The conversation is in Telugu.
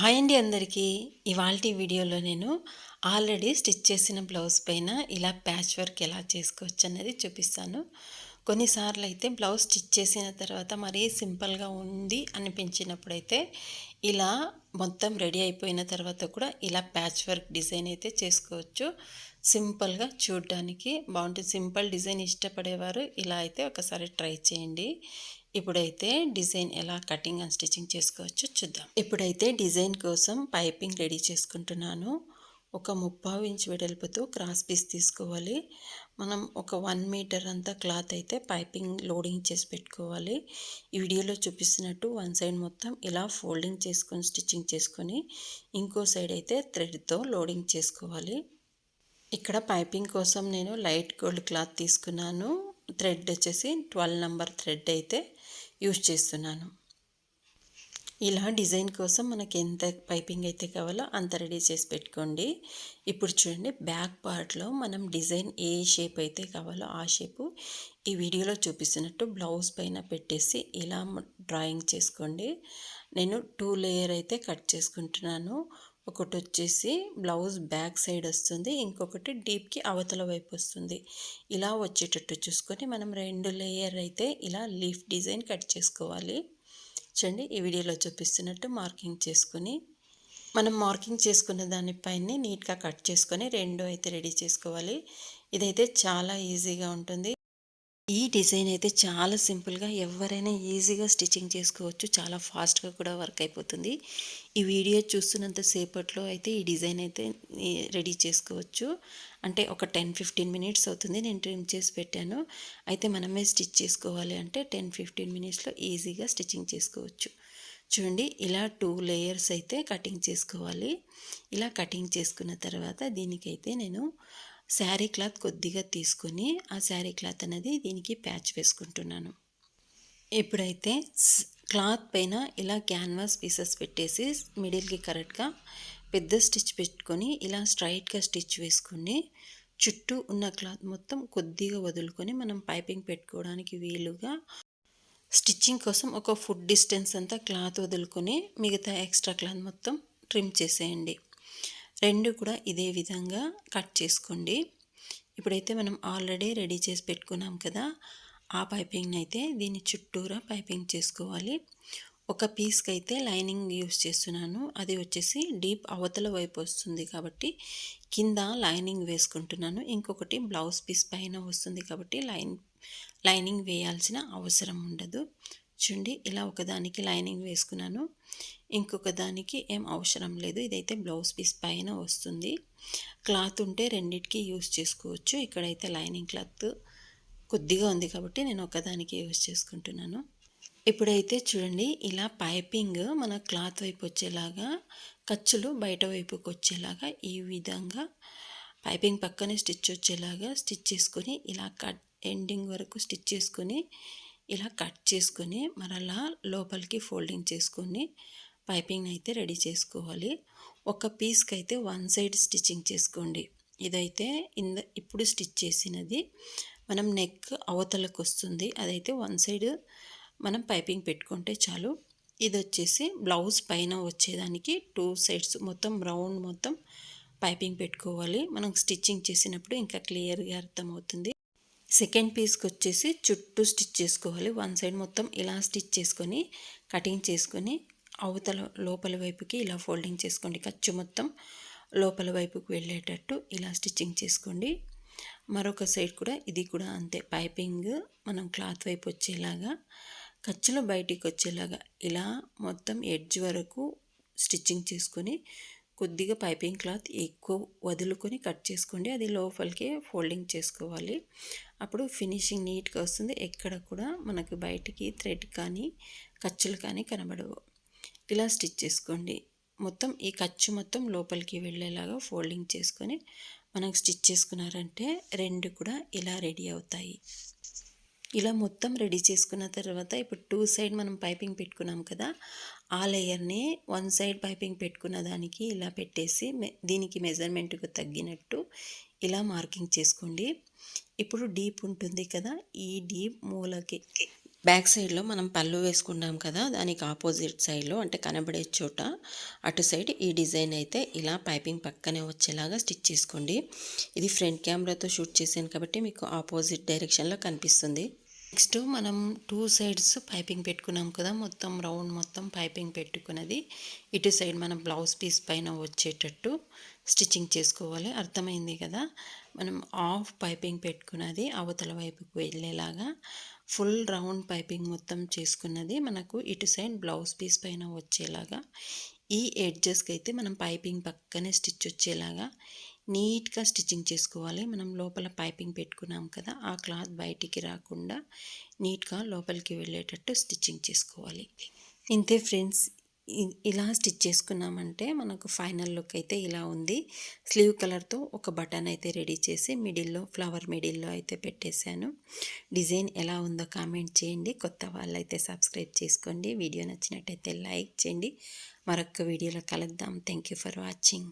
హాయ్ అండి అందరికీ. ఇవాళ వీడియోలో నేను ఆల్రెడీ స్టిచ్ చేసిన బ్లౌజ్ పైన ఇలా ప్యాచ్ వర్క్ ఎలా చేసుకోవచ్చు అనేది చూపిస్తాను. కొన్నిసార్లు అయితే బ్లౌజ్ స్టిచ్ చేసిన తర్వాత మరీ సింపుల్గా ఉంది అనిపించినప్పుడైతే ఇలా మొత్తం రెడీ అయిపోయిన తర్వాత కూడా ఇలా ప్యాచ్ వర్క్ డిజైన్ అయితే చేసుకోవచ్చు. సింపుల్గా చూడడానికి బాగుంటుంది. సింపుల్ డిజైన్ ఇష్టపడేవారు ఇలా అయితే ఒకసారి ట్రై చేయండి. ఇప్పుడైతే డిజైన్ ఎలా కటింగ్ అండ్ స్టిచ్చింగ్ చేసుకోవచ్చో చూద్దాం. ఇప్పుడైతే డిజైన్ కోసం పైపింగ్ రెడీ చేసుకుంటున్నాను. ఒక ముప్పావు ఇంచ్ వెడల్పుతో క్రాస్ పీస్ తీసుకోవాలి. మనం ఒక వన్ మీటర్ అంతా క్లాత్ అయితే పైపింగ్ లోడింగ్ చేసి పెట్టుకోవాలి. ఈ వీడియోలో చూపిస్తున్నట్టు వన్ సైడ్ మొత్తం ఇలా ఫోల్డింగ్ చేసుకొని స్టిచ్చింగ్ చేసుకొని ఇంకో సైడ్ అయితే థ్రెడ్తో లోడింగ్ చేసుకోవాలి. ఇక్కడ పైపింగ్ కోసం నేను లైట్ గోల్డ్ క్లాత్ తీసుకున్నాను. థ్రెడ్ వచ్చేసి ట్వెల్వ్ నెంబర్ థ్రెడ్ అయితే యూజ్ చేస్తున్నాను. ఇలా డిజైన్ కోసం మనకి ఎంత పైపింగ్ అయితే కావాలో అంత రెడీ చేసి పెట్టుకోండి. ఇప్పుడు చూడండి బ్యాక్ పార్ట్లో మనం డిజైన్ ఏ షేప్ అయితే కావాలో ఆ షేపు ఈ వీడియోలో చూపిస్తున్నట్టు బ్లౌజ్ పైన పెట్టేసి ఇలా డ్రాయింగ్ చేసుకోండి. నేను టూ లేయర్ అయితే కట్ చేసుకుంటున్నాను. ఒకటి వచ్చేసి బ్లౌజ్ బ్యాక్ సైడ్ వస్తుంది ఇంకొకటి డీప్కి అవతల వైపు వస్తుంది. ఇలా వచ్చేటట్టు చూసుకొని మనం రెండు లేయర్ అయితే ఇలా లీఫ్ డిజైన్ కట్ చేసుకోవాలి. చూడండి ఈ వీడియోలో చూపిస్తున్నట్టు మార్కింగ్ చేసుకొని మనం మార్కింగ్ చేసుకున్న దానిపైన నీట్గా కట్ చేసుకొని రెండు అయితే రెడీ చేసుకోవాలి. ఇదైతే చాలా ఈజీగా ఉంటుంది. ఈ డిజైన్ అయితే చాలా సింపుల్గా ఎవరైనా ఈజీగా స్టిచ్చింగ్ చేసుకోవచ్చు. చాలా ఫాస్ట్గా కూడా వర్క్ అయిపోతుంది. ఈ వీడియో చూస్తున్నంత సేపట్లో అయితే ఈ డిజైన్ అయితే రెడీ చేసుకోవచ్చు. అంటే ఒక టెన్ ఫిఫ్టీన్ మినిట్స్ అవుతుంది. నేను ట్రిమ్ చేసి పెట్టాను. అయితే మనమే స్టిచ్ చేసుకోవాలి అంటే టెన్ ఫిఫ్టీన్ మినిట్స్లో ఈజీగా స్టిచ్చింగ్ చేసుకోవచ్చు. చూడండి ఇలా టూ లేయర్స్ అయితే కటింగ్ చేసుకోవాలి. ఇలా కటింగ్ చేసుకున్న తర్వాత దీనికైతే నేను శారీ క్లాత్ కొద్దిగా తీసుకొని ఆ శారీ క్లాత్ అనేది దీనికి ప్యాచ్ వేసుకుంటున్నాను. ఇప్పుడైతే క్లాత్ పైన ఇలా క్యాన్వాస్ పీసెస్ పెట్టేసి మిడిల్కి కరెక్ట్గా పెద్ద స్టిచ్ పెట్టుకొని ఇలా స్ట్రైట్గా స్టిచ్ వేసుకొని చుట్టూ ఉన్న క్లాత్ మొత్తం కొద్దిగా వదులుకొని మనం పైపింగ్ పెట్టుకోవడానికి వీలుగా స్టిచ్చింగ్ కోసం ఒక ఫుడ్ డిస్టెన్స్ అంతా క్లాత్ వదులుకొని మిగతా ఎక్స్ట్రా క్లాత్ మొత్తం ట్రిమ్ చేసేయండి. రెండు కూడా ఇదే విధంగా కట్ చేసుకోండి. ఇప్పుడైతే మనం ఆల్రెడీ రెడీ చేసి పెట్టుకున్నాం కదా ఆ పైపింగ్ని అయితే దీని చుట్టూరా పైపింగ్ చేసుకోవాలి. ఒక పీస్కి అయితే లైనింగ్ యూస్ చేస్తున్నాను. అది వచ్చేసి డీప్ అవతల వైపు వస్తుంది కాబట్టి కింద లైనింగ్ వేసుకుంటున్నాను. ఇంకొకటి బ్లౌజ్ పీస్ పైన వస్తుంది కాబట్టి లైన్ లైనింగ్ వేయాల్సిన అవసరం ఉండదు. చూడండి ఇలా ఒకదానికి లైనింగ్ వేసుకున్నాను. ఇంకొక దానికి ఏం అవసరం లేదు. ఇదైతే బ్లౌజ్ పీస్ పైన వస్తుంది. క్లాత్ ఉంటే రెండిటికి యూస్ చేసుకోవచ్చు. ఇక్కడైతే లైనింగ్ క్లాత్ కొద్దిగా ఉంది కాబట్టి నేను ఒకదానికి యూస్ చేసుకుంటున్నాను. ఇప్పుడైతే చూడండి ఇలా పైపింగ్ మన క్లాత్ వైపు వచ్చేలాగా ఖర్చులు బయట వైపుకి వచ్చేలాగా ఈ విధంగా పైపింగ్ పక్కనే స్టిచ్ వచ్చేలాగా స్టిచ్ చేసుకొని ఇలా కట్ ఎండింగ్ వరకు స్టిచ్ చేసుకొని ఇలా కట్ చేసుకొని మరలా లోపలికి ఫోల్డింగ్ చేసుకొని పైపింగ్ అయితే రెడీ చేసుకోవాలి. ఒక పీస్కి అయితే వన్ సైడ్ స్టిచ్చింగ్ చేసుకోండి. ఇదైతే ఇంద ఇప్పుడు స్టిచ్ చేసినది మనం నెక్ అవతలకు వస్తుంది అదైతే వన్ సైడ్ మనం పైపింగ్ పెట్టుకుంటే చాలు. ఇది వచ్చేసి బ్లౌజ్ పైన వచ్చేదానికి టూ సైడ్స్ మొత్తం రౌండ్ మొత్తం పైపింగ్ పెట్టుకోవాలి. మనం స్టిచ్చింగ్ చేసినప్పుడు ఇంకా క్లియర్గా అర్థమవుతుంది. సెకండ్ పీస్కి వచ్చేసి చుట్టూ స్టిచ్ చేసుకోవాలి. వన్ సైడ్ మొత్తం ఇలా స్టిచ్ చేసుకొని కటింగ్ చేసుకొని అవతల లోపల వైపుకి ఇలా ఫోల్డింగ్ చేసుకోండి. ఖర్చు మొత్తం లోపల వైపుకి వెళ్ళేటట్టు ఇలా స్టిచ్చింగ్ చేసుకోండి. మరొక సైడ్ కూడా ఇది కూడా అంతే. పైపింగ్ మనం క్లాత్ వైపు వచ్చేలాగా ఖర్చులో బయటికి వచ్చేలాగా ఇలా మొత్తం ఎడ్జ్ వరకు స్టిచ్చింగ్ చేసుకొని కొద్దిగా పైపింగ్ క్లాత్ ఎక్కువ వదులుకొని కట్ చేసుకోండి. అది లోపలికి ఫోల్డింగ్ చేసుకోవాలి. అప్పుడు ఫినిషింగ్ నీట్గా వస్తుంది. ఎక్కడ కూడా మనకు బయటికి థ్రెడ్ కానీ ఖర్చులు కానీ కనబడవు. ఇలా స్టిచ్ చేసుకోండి. మొత్తం ఈ ఖర్చు మొత్తం లోపలికి వెళ్ళేలాగా ఫోల్డింగ్ చేసుకొని మనకు స్టిచ్ చేసుకున్నారంటే రెండు కూడా ఇలా రెడీ అవుతాయి. ఇలా మొత్తం రెడీ చేసుకున్న తర్వాత ఇప్పుడు టూ సైడ్ మనం పైపింగ్ పెట్టుకున్నాం కదా ఆ లేయర్ని వన్ సైడ్ పైపింగ్ పెట్టుకున్న దానికి ఇలా పెట్టేసి దీనికి మెజర్మెంట్కు తగ్గినట్టు ఇలా మార్కింగ్ చేసుకోండి. ఇప్పుడు డీప్ ఉంటుంది కదా ఈ డీప్ మూలకి బ్యాక్ సైడ్లో మనం పళ్ళు వేసుకున్నాం కదా దానికి ఆపోజిట్ సైడ్లో అంటే కనబడే చోట అటు సైడ్ ఈ డిజైన్ అయితే ఇలా పైపింగ్ పక్కనే వచ్చేలాగా స్టిచ్ చేసుకోండి. ఇది ఫ్రంట్ కెమెరాతో షూట్ చేశాను కాబట్టి మీకు ఆపోజిట్ డైరెక్షన్లో కనిపిస్తుంది. నెక్స్ట్ మనం టూ సైడ్స్ పైపింగ్ పెట్టుకున్నాం కదా మొత్తం రౌండ్ మొత్తం పైపింగ్ పెట్టుకున్నది. ఇటు సైడ్ మనం బ్లౌజ్ పీస్ పైన వచ్చేటట్టు స్టిచ్చింగ్ చేసుకోవాలి. అర్థమైంది కదా? మనం ఆఫ్ పైపింగ్ పెట్టుకున్నది అవతల వైపుకు వెళ్ళేలాగా ఫుల్ రౌండ్ పైపింగ్ మొత్తం చేసుకున్నది. మనకు ఇటు సైడ్ బ్లౌజ్ పీస్ పైన వచ్చేలాగా ఈ ఎడ్జెస్కి అయితే మనం పైపింగ్ పక్కనే స్టిచ్ వచ్చేలాగా నీట్గా స్టిచ్చింగ్ చేసుకోవాలి. మనం లోపల పైపింగ్ పెట్టుకున్నాం కదా ఆ క్లాత్ బయటికి రాకుండా నీట్గా లోపలికి వెళ్ళేటట్టు స్టిచ్చింగ్ చేసుకోవాలి. ఇంతే ఫ్రెండ్స్ ఇలా స్టిచ్ చేసుకున్నామంటే మనకు ఫైనల్ లుక్ అయితే ఇలా ఉంది. స్లీవ్ కలర్తో ఒక బటన్ అయితే రెడీ చేసి మిడిల్లో ఫ్లవర్ మిడిల్లో అయితే పెట్టేశాను. డిజైన్ ఎలా ఉందో కామెంట్ చేయండి. కొత్త వాళ్ళైతే సబ్స్క్రైబ్ చేసుకోండి. వీడియో నచ్చినట్టయితే లైక్ చేయండి. మరొక వీడియోలో కలుద్దాం. Thank you for watching.